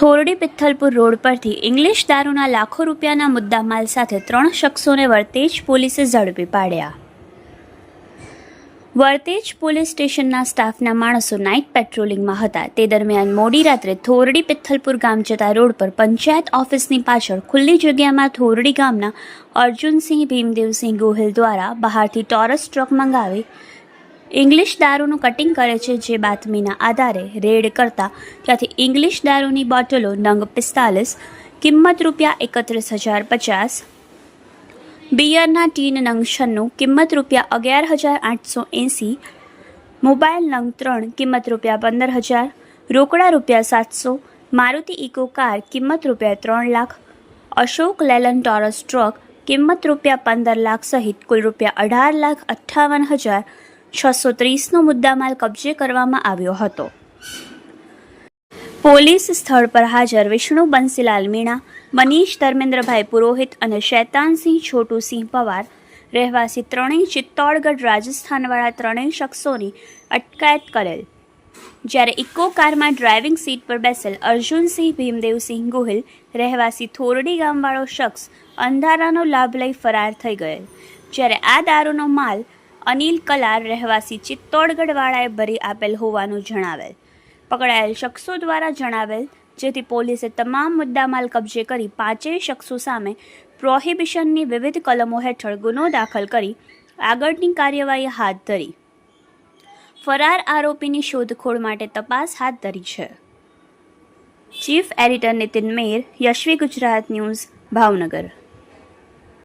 થોરડી Pithalpur road પરથી English દારૂના લાખો રૂપિયાના મુદ્દામાલ સાથે ત્રણ શખ્સોને વર્તેજ પોલીસે ઝડપી પાડ્યા. વર્તેજ પોલીસ સ્ટેશનના સ્ટાફના માણસો નાઇટ પેટ્રોલિંગમાં હતા. તે દરમિયાન મોડી રાત્રે થોરડી પિથલપુર ગામ જતા રોડ પર પંચાયત ઓફિસની પાછળ ખુલ્લી જગ્યામાં થોરડી ગામના અર્જુનસિંહ ભીમદેવસિંહ ગોહિલ દ્વારા બહારથી ટોરસ ટ્રક મંગાવી ઇંગ્લિશ દારૂનું કટિંગ કરે છે જે બાતમીના આધારે રેડ કરતા. ત્યાંથી ઇંગ્લિશ દારૂની બોટલો નંગ પિસ્તાલીસ, કિંમત રૂપિયા એકત્રીસ હજાર પચાસ બિયરના ટીન નંગ છન્નું કિંમત રૂપિયા અગિયાર હજાર આઠસો એંસી, મોબાઈલ નંગ ત્રણ કિંમત રૂપિયા પંદર હજાર, રોકડા રૂપિયા સાતસો, મારુતિ ઇકો કાર કિંમત રૂપિયા ત્રણ lakh, Ashok Leyland Taurus truck કિંમત રૂપિયા પંદર લાખ સહિત કુલ રૂપિયા અઢાર લાખ અઠ્ઠાવન હજાર છસો ત્રીસનો મુદ્દામાલ કબજે કરવામાં આવ્યો હતો. પોલીસ સ્થળ પર હાજર વિષ્ણુ બંસીલાલ મીણા મનીષ, ધર્મેન્દ્રભાઈ પુરોહિત અને શૈતાનસિંહ, છોટુસિંહ પવાર રહેવાસી ત્રણેય ચિત્તોડગઢ રાજસ્થાનવાળા ત્રણેય શખ્સોની અટકાયત કરેલ. જ્યારે ઇકો કારમાં ડ્રાઇવિંગ સીટ પર બેસેલ અર્જુનસિંહ, ભીમદેવસિંહ ગોહિલ રહેવાસી થોરડી ગામવાળો શખ્સ અંધારાનો લાભ લઈ ફરાર થઈ ગયેલ. જ્યારે આ દારૂનો માલ અનિલ કલાર રહેવાસી ચિત્તોડગઢવાળાએ ભરી આપેલ હોવાનું જણાવેલ. પકડાયેલ શખ્સો દ્વારા જણાવેલ જેથી પોલીસે તમામ મુદ્દામાલ કબજે કરી પાંચેય શખ્સો સામે પ્રોહિબિશનની વિવિધ કલમો હેઠળ ગુનો દાખલ કરી આગળની કાર્યવાહી હાથ ધરી. ફરાર આરોપીની શોધખોળ માટે તપાસ હાથ ધરી છે. Chief editor Nitin Mer Yashvi Gujarat News, Bhavnagar.